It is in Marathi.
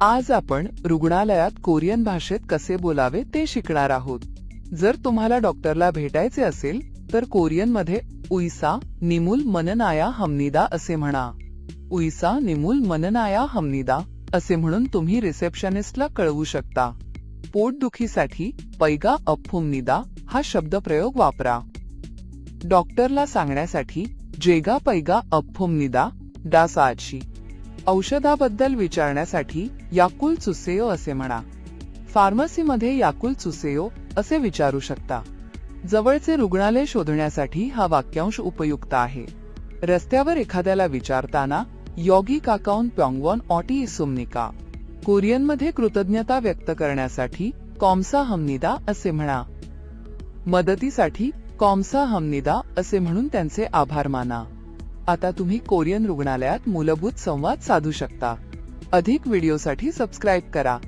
आज आपण रुग्णालयात कोरियन भाषेत कसे बोलावे ते शिकणार आहोत. जर तुम्हाला डॉक्टरला भेटायचे असेल तर कोरियनमध्ये उईसा निमुल मननाया हमनिदा असे म्हणा. उईसा निमुल मननाया हमनिदा असे म्हणून तुम्ही रिसेप्शनिस्टला कळवू शकता. पोटदुखीसाठी पैगा अप्फुमनिदा हा शब्दप्रयोग वापरा. डॉक्टरला सांगण्यासाठी जेगा पैगा अप्फुमनिदा डासाची औषधाबद्दल विचारण्यासाठी याकुल चुसेओ असे म्हणा. फार्मसीमध्ये याकुल चुसेओ असे विचारू शकता. जवळचे रुग्णालय शोधण्यासाठी हा वाक्यांश उपयुक्त आहे. रस्त्यावर एखाद्याला विचारताना योगी काकाऊन प्योंगवॉन ऑटी इसुमनिका कोरियनमध्ये कृतज्ञता व्यक्त करण्यासाठी कॉमसा हमनिदा असे म्हणा. मदतीसाठी कॉमसा हमनिदा असे म्हणून त्यांचे आभार माना. आता तुम्ही कोरियन रुग्णालयात मूलभूत संवाद साधू शकता. अधिक व्हिडिओसाठी सबस्क्राईब करा.